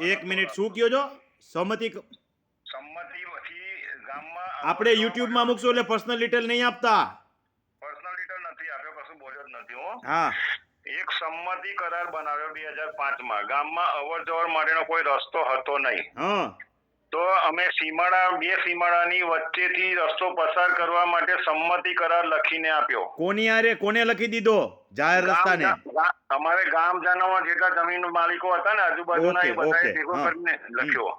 એક મિનિટ શું કયો છો? સંમતિ સંમતિ પછી ગામમાં આપણે માં મૂકશું એટલે પર્સનલ ડિટેલ નહીં આપતા. પર્સનલ ડિટેલ નથી આપ્યો કશું બોલ્યો જ નથી હો. હા. એક સંમતિ કરાર બનાવ્યો બે હજાર પાંચમાં. ગામમાં અવર જવર માટેનો કોઈ રસ્તો હતો નહીં. હા. તો અમે સીમાડા બે સીમાડાની વચ્ચેથી રસ્તો પસાર કરવા માટે સંમતિ કરાર લખીને આપ્યો. કોની આરે કોને લખી દીધો? જાહેર રસ્તાને. અમારે ગામ જાનવા જેટલા જમીન માલિકો હતા ને આજુબાજુના એ બધાએ ભેગો કરીને લખ્યો.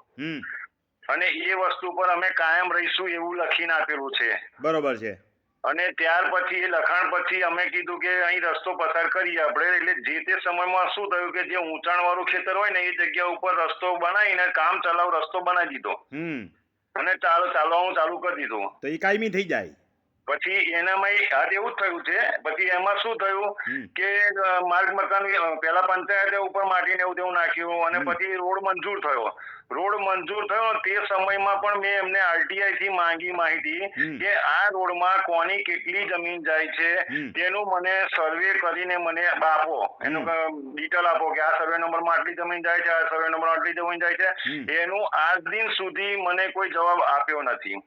અને એ વસ્તુ પર અમે કાયમ રહીશું એવું લખીને આપેલું છે. બરોબર છે. અને ત્યાર પછી એ લખાણ પછી અમે કીધું કે અહીં રસ્તો પસાર કરીએ આપણે. એટલે જે તે સમયમાં શું થયું કે જે ઊંચાણ વાળું ખેતર હોય ને એ જગ્યા ઉપર રસ્તો બનાવીને કામ ચલાવ રસ્તો બનાવી દીધો. હમ. અને ચાલો ચાલવાનું ચાલુ કરી દીધું. તો એ કાયમી થઈ જાય. પછી એનામાં હાથ એવું જ થયું છે પછી એમાં શું થયું કે માર્ગ મકાન પેલા પંચાયતે ઉપર માટીને એવું તેવું નાખ્યું અને પછી રોડ મંજૂર થયો. રોડ મંજૂર થયો તે સમયમાં પણ મેં એમને આરટીઆઈ થી માંગી માહિતી કે આ રોડમાં કોની કેટલી જમીન જાય છે. તેનું મને સર્વે કરીને મને આપો. એનું ડિટેલ આપો કે આ સર્વે નંબરમાં આટલી જમીન જાય છે આ સર્વે નંબર આટલી જમીન જાય છે. એનું આજ દિન સુધી મને કોઈ જવાબ આપ્યો નથી.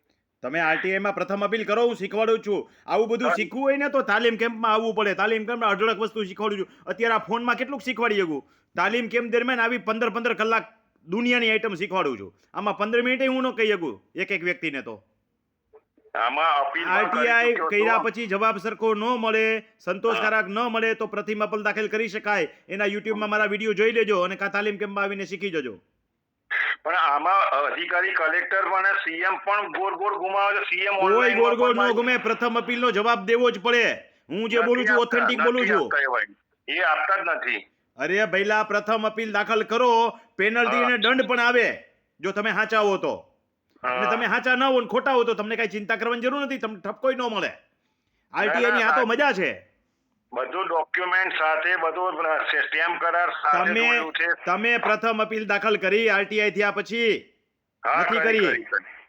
તમે આરટીઆઈમાં માં પ્રથમ અપીલ કરો હું શીખવાડું છું. આવું બધું શીખવું હોય ને તો તાલીમ કેમ્પમાં આવવું પડે. તાલીમ કેમ્પમાં અઢળક વસ્તુ શીખવાડું છું. અત્યારે આ ફોનમાં કેટલું શીખવાડી શકું. તાલીમ કેમ્પ દરમિયાન આવી પંદર પંદર કલાક દુનિયાની આઈટમ શીખવાડું છું. આમાં પંદર મિનિટે હું ન કહી શકું એક એક વ્યક્તિને તો. આરટીઆઈ કર્યા પછી જવાબ સરખો ન મળે સંતોષકારક ન મળે તો પ્રતિમ અપલ દાખલ કરી શકાય. એના યુટ્યુબમાં મારા વીડિયો જોઈ લેજો અને કા તાલીમ કેમ્પમાં આવીને શીખી જજો. પણ આમાં અધિકારી કલેક્ટર પણ સીએમ પણ ગોળ ગોળ ગુમાવે છે. સીએમ કોઈ ગોળ ગોળ ન ગમે પ્રથમ અપીલનો જવાબ દેવો જ પડે. હું જે બોલું છું ઓથેન્ટિક બોલું છું. એ આપતા જ નથી. અરે ભઈલા પ્રથમ અપીલ દાખલ કરો પેનલ્ટી. અને દંડ પણ આવે. જો તમે હાચા હો. તો અને તમે હાચા ન હો ને ખોટા હો તો તમને કઈ ચિંતા કરવાની જરૂર નથી તમને ઠપકોય ન મળે. આરટીઆઈ ની આ તો મજા છે. બધું ડોક્યુમેન્ટ સાથે બધું સ્ટેમ્પ કરાર સાથે તમે છે. તમે પ્રથમ અપીલ દાખલ કરી આરટીઆઈ થયા પછી? નથી કરી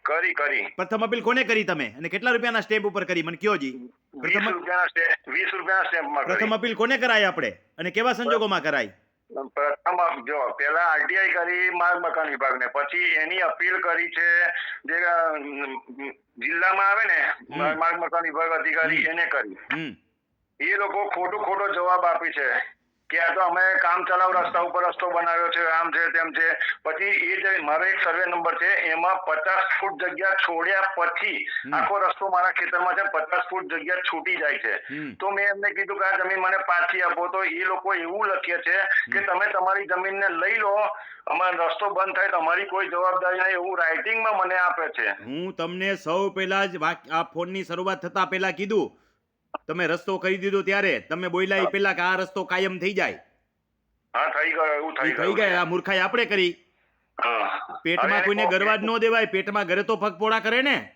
કરી. કરી પ્રથમ અપીલ કોને કરી તમે? અને કેટલા રૂપિયાના સ્ટેમ્પ ઉપર કરી? મને કયો જી. વીસ પ્રથમ રૂપિયાના સ્ટેમ્પ વીસ રૂપિયાના સ્ટેમ્પમાં પ્રથમ અપીલ કોને કરાય આપણે? અને કેવા સંજોગોમાં કરાય પ્રથમ જો પેલા આરટીઆઈ કરી માર્ગ મકાન વિભાગને. પછી એની અપીલ કરી છે જે જિલ્લામાં આવે ને. માર્ગ મકાન વિભાગ અધિકારી એને કરી. એ લોકો ખોટો ખોટો જવાબ આપી છે કે આ તો અમે કામ ચલાવ રસ્તા ઉપર રસ્તો બનાવ્યો છે આમ છે તેમ છે. પછી એ જે મારો એક સર્વે નંબર છે એમાં પચાસ ફૂટ જગ્યા છોડ્યા પછી આખો રસ્તો મારા ખેતરમાં છે પચાસ ફૂટ જગ્યા છૂટી જાય છે. તો મેં એમને કીધું કે આ જમીન મને પાછી આપો. તો એ લોકો એવું લખે છે કે તમે તમારી જમીનને લઈ લો અમારો રસ્તો બંધ થાય તો અમારી કોઈ જવાબદારી નહીં એવું રાઇટિંગમાં મને આપે છે. હું તમને સૌ પહેલા જ આ ફોનની શરૂઆત થતા પહેલા કીધું તમે રસ્તો કરી દીધો ત્યારે તમે બોલ્યા એ પહેલા કે આ રસ્તો કાયમ થઈ જાય. હા થઈ ગયો એવું થઈ થઈ ગયા. આ મૂર્ખાઈ આપણે કરી. પેટમાં કોઈને ગરવા જ ન દેવાય પેટમાં ઘરે તો પગ કરે ને.